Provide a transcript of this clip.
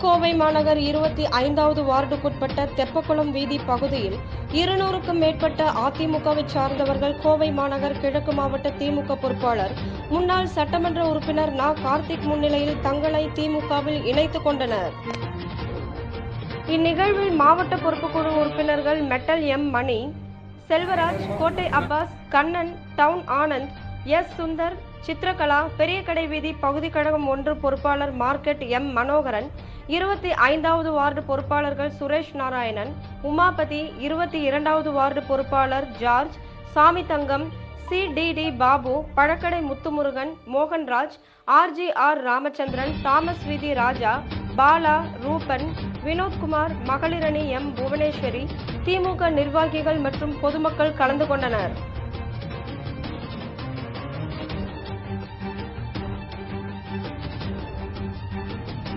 கோவை மாநகர் இருபத்தி ஐந்தாவது வார்டுக்குட்பட்ட தெப்பக்குளம் வீதி பகுதியில் இருநூறுக்கும் மேற்பட்ட அதிமுகவை சார்ந்தவர்கள் கோவை மாநகர் கிழக்கு மாவட்ட திமுக பொறுப்பாளர் முன்னாள் சட்டமன்ற உறுப்பினர் நா. கார்த்திக் முன்னிலையில் தங்களை திமுகவில் இணைத்துக் கொண்டனர். இந்நிகழ்வில் மாவட்ட பொறுப்புக்குழு உறுப்பினர்கள் metal M. Mani Selvaraj Kottai Abbas Kannan town Anand S. Sundar Chitrakala Periyakadai வீதி பகுதி கழகம் ஒன்று பொறுப்பாளர் மார்க்கெட் எம். மனோகரன் இருபத்தி ஐந்தாவது வார்டு பொறுப்பாளர்கள் சுரேஷ் நாராயணன் உமாபதி இருபத்தி இரண்டாவது வார்டு பொறுப்பாளர் George Sami Thangam சிடிடி Babu பழக்கடை Muthumurugan Mohanraj RG R Ramachandran Thomas வீதி ராஜா பாலா ரூபன் வினோத்குமார் மகளிரணி எம் புவனேஸ்வரி திமுக நிர்வாகிகள் மற்றும் பொதுமக்கள் கலந்து கொண்டனர்.